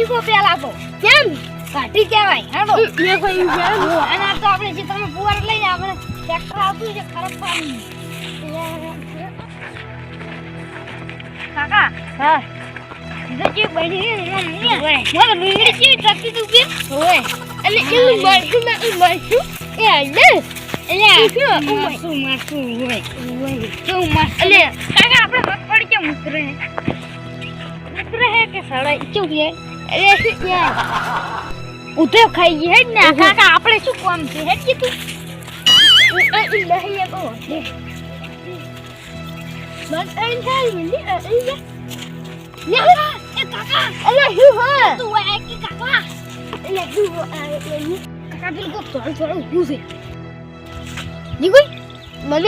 શીખો પેલા તો કેમ કાઢી કહેવાય હેડો મેં કોઈ અને આ તો આપણે જે તમે ફુવાર લઈને આપણે ટ્રેક્ટર આવતું છે ખરાબ પાણી કાકા હા. જો બની તું અને મરશું ના એ એ આને એટલે? માસું મારશું હોય કેવું મારશું એટલે કાકા આપણે મગફળી કેમ ઉતરે? ઉતરે હે કે સળાઈ? કેવું શું ખાઈ ગઈ હે ને આપણે શું કામ છે હે અહીં થાય મને હા પેલું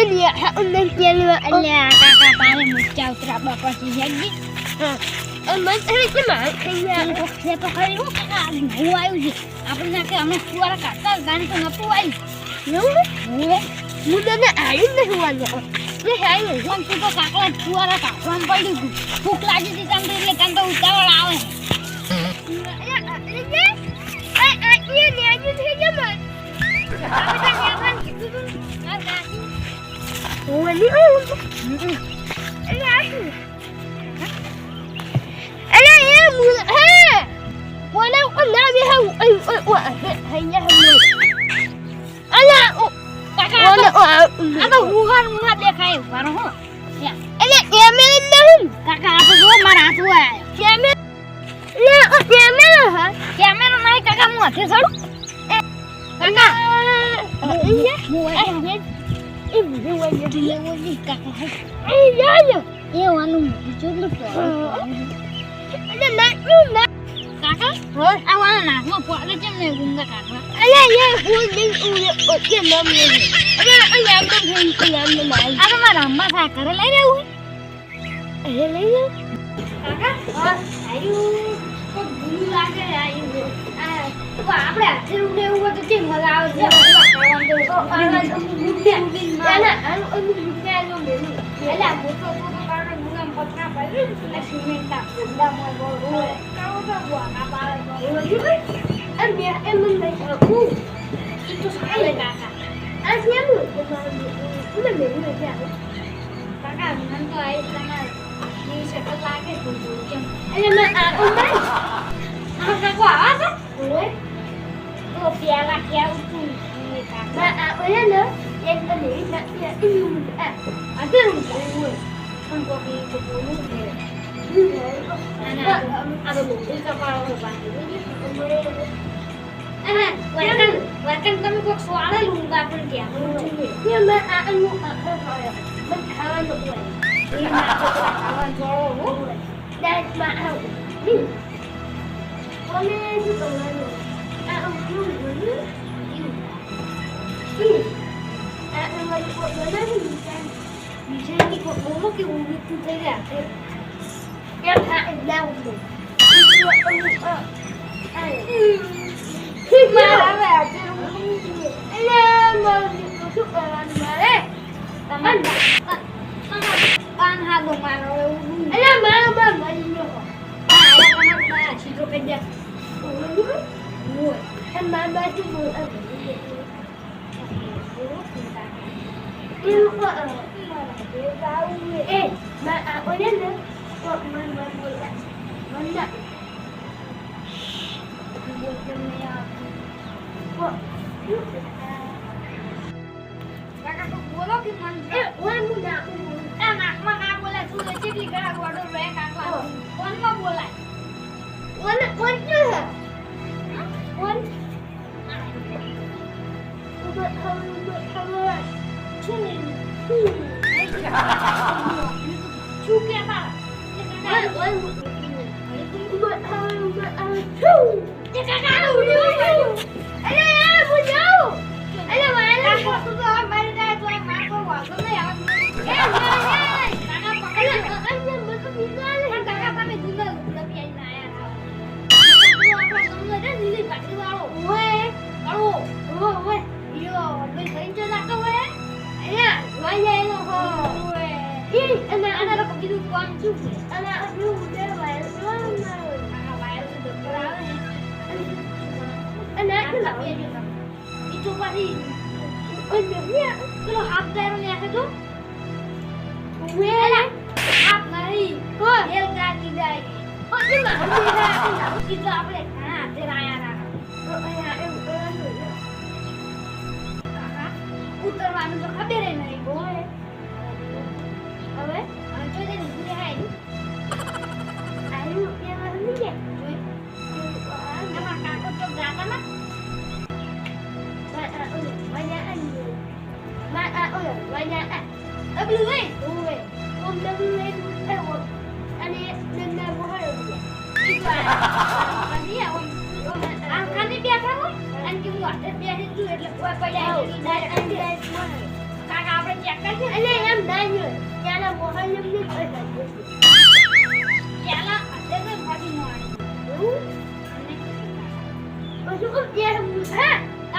નહીં હા ઉન્નત કેલમાં અલ્યા કાકા પાણી મુચ્ચા ઉતરાબા પછી હે જ હા મત અહીં કે માર તો ખરી હું કાકા આવ્યું છે આપણે કે અમે ફુવારા કાકા ગાન તો નતું આવ્યું હવે હું તને આવ્યું નહીં હોવાનું ને આવ્યું પણ તું તો કાકડા ફુવારા કાઢવામાં પડી ગયું ભૂખ લાગી હતી તમને એટલે કાં તો ઉતાવળ આવે કાકા આ તો આ તો હુહાર હુહાર દેખાય મારો હો કાકા આ તો જો મારા હાથ આયા કેમેરો નહીં કાકા હું હાથે ચડું કાકા હું વળી ડિલેવરી કાકા એ વાનું જોડલું કાકા આ વાના નાકમાં પોડે કેમ નહીં ગુંગા તો મારા. થા કરે લઈ રહેવું કાકા આયુ. તો ભૂલું લાગે આયુ. આ તો આપણે હાથે ઉડે એવું તો કેમ મજા આવે છે ખાવાનું તો એટલે આ Kenapa? Minta Udah mau bawa Kau udah buat apa? Biar emang dari aku Itu saya kakak Alasnya lu Udah bener aja Kakak, nanti ayo sana Di sekat lagi Ayo, mak, umpan Masak aku apa? Boleh Tuh, biar laki aku Mak, aku ya lo Yang tadi, mak, biar ini Aku yang tadi દિવસે તો લાગે છે થોડું કેમ આ કાકો આવા છે તો પ્યાલા ક્યાં ઉઠું કાકા અધર ઉઠું હોય પણ કોકી તો બોલું છે અને આ તો બોલી કપાળો બાંધી અને વર્કન વર્કન તમે કોક સ્વાળે લુંગા પણ ત્યાં ઉઠું એ ના તો ખાવાનું જોડો હો That's Gente, como que o Ubi tudo é gato? É Ronaldo. Que maravilha! Ele é muito chupando, né? Tá mandando. Pan hado mano, eu não. Ele é mano, mano, ele não. Ah, ele é mano, mano, se eu perder. Ui, é mano, mas tu não. Eu não. Tá down. મારા આવે આજે તમારે કાન હાદો મારો એવું સીધો કરી દે કાકા તો બોલો કે મન આ નાકમાં ના બોલાય શું લે કેટલી ઘણા ગોડો રે કાકા ફોનમાં બોલાય શું કે બા એ કાકા આ ઉડ્યો કાકા તું તો આ મારી આ જો ઈ ચોપાથી ઓય નહીં પેલો હાફ ટાયર ને આખે તો વે હાફ નહીં કો રેલ ગાડી જાય ના ના આપણે ઘણા હાથે રાયા રાખા એમ ઉતરવાનું તો ખબર નહીં હવે જોઈ ને ભૂલે આ ઓય વાયા આ ડબલું નહીં ઓય ઓમ ડબલ લઈ એ ઓમ. અને નંદા બહાર ઈ તો આ પછી આમ આમ ખાલી બેઠા હોય? અને કે હું હાથે બેઠી છું એટલે કોઈ પડ્યા નહીં. કાકા આપણે ચેક કરશે? અને એમ દાજો ત્યાંના મોહલ્લે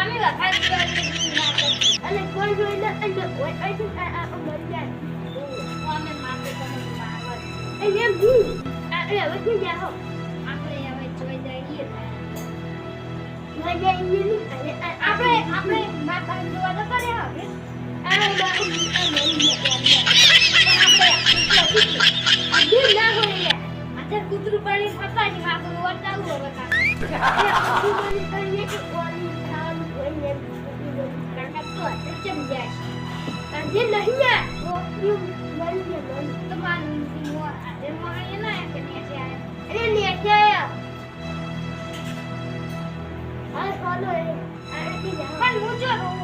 પણ ના હોય. હાથે કૂતરું પાણી જ માથું વર્તાવું હવે કાકા. કે તો હાથે જાય છે. આજે તમારું મોં નીચે આવે. અરે લેકે આયા આ ફોલો એ પણ એ આવે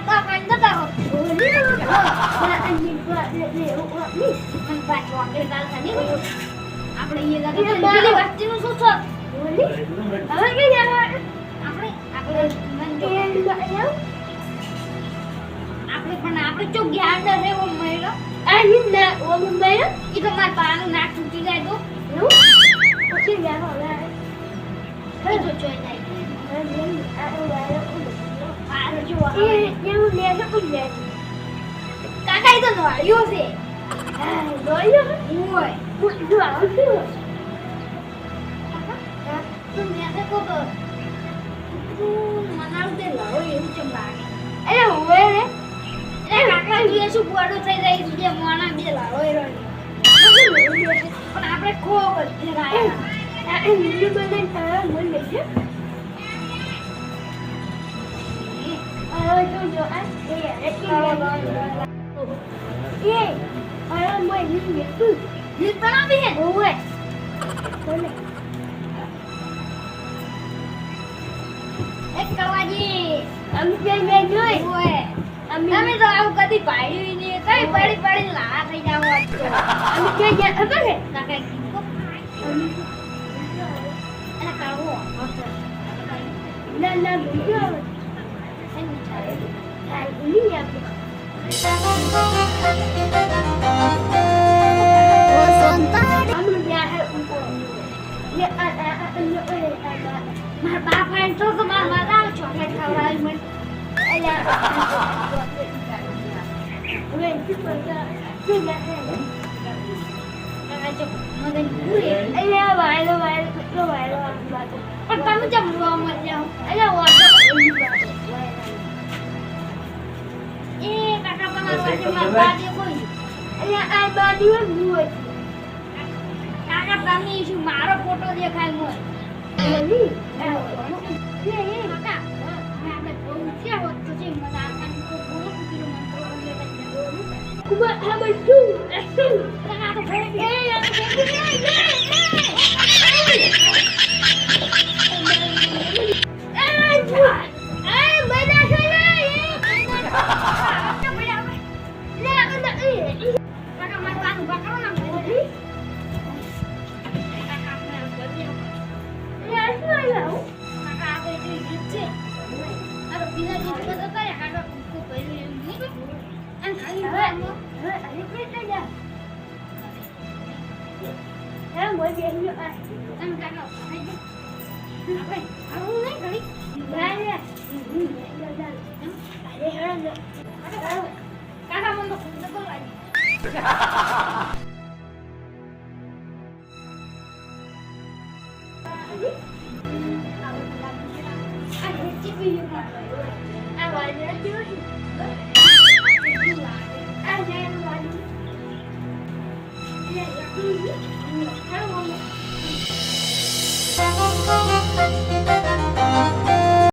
બોલાવે ને શું આવે અરે ના હોય ઓલી ના અની પર ને ને ઓ ની આપણે એ લગે પેલી વસ્તીનું શું છે હવે કે જાવ આપણે આપણે મન જો આપણે પણ આપણે ચો જ્ઞાન રહે એવો મળ્યો આ ની ના ઓ મુંબઈ એ તો મારા પાનું નાક તૂટી જાય તો નું પછી જાવ હવે એ તો જોઈ જાય કાકા એ તો નવાળ્યો છે લોયો ઓય હું જો આવું છું તું કો તો તું મનાવ દે લાવો એવું ચમ લાગે અરે ઓએ રે એ કાકા જોઈએ શું ગોડો થઈ જાય છે જે મોણા બે લાવો એ પણ આપણે ખો બધે રાયા એ નીલું બને તારા મન લે છે અમે તો આવું કદી પાડ્યું નહીં કઈ પડી પડી લાવા થઈ જાવ અમે કે જા ખબર હે કાકા કીધું અને કાઢવો ના ના બીજો મારા બાપ તો મારા માતા ચોકલેટ ખવડાવી મને वे super का શું જા એ કાકા તમારા પાસે મારા બાજે કોઈ અલ્યા આ બાજુ ભૂવો કાકા તમે શું મારો ફોટો દેખાય મોય એ કાકા હવે આપણે Eh, boleh dia hidup ah. Thank you.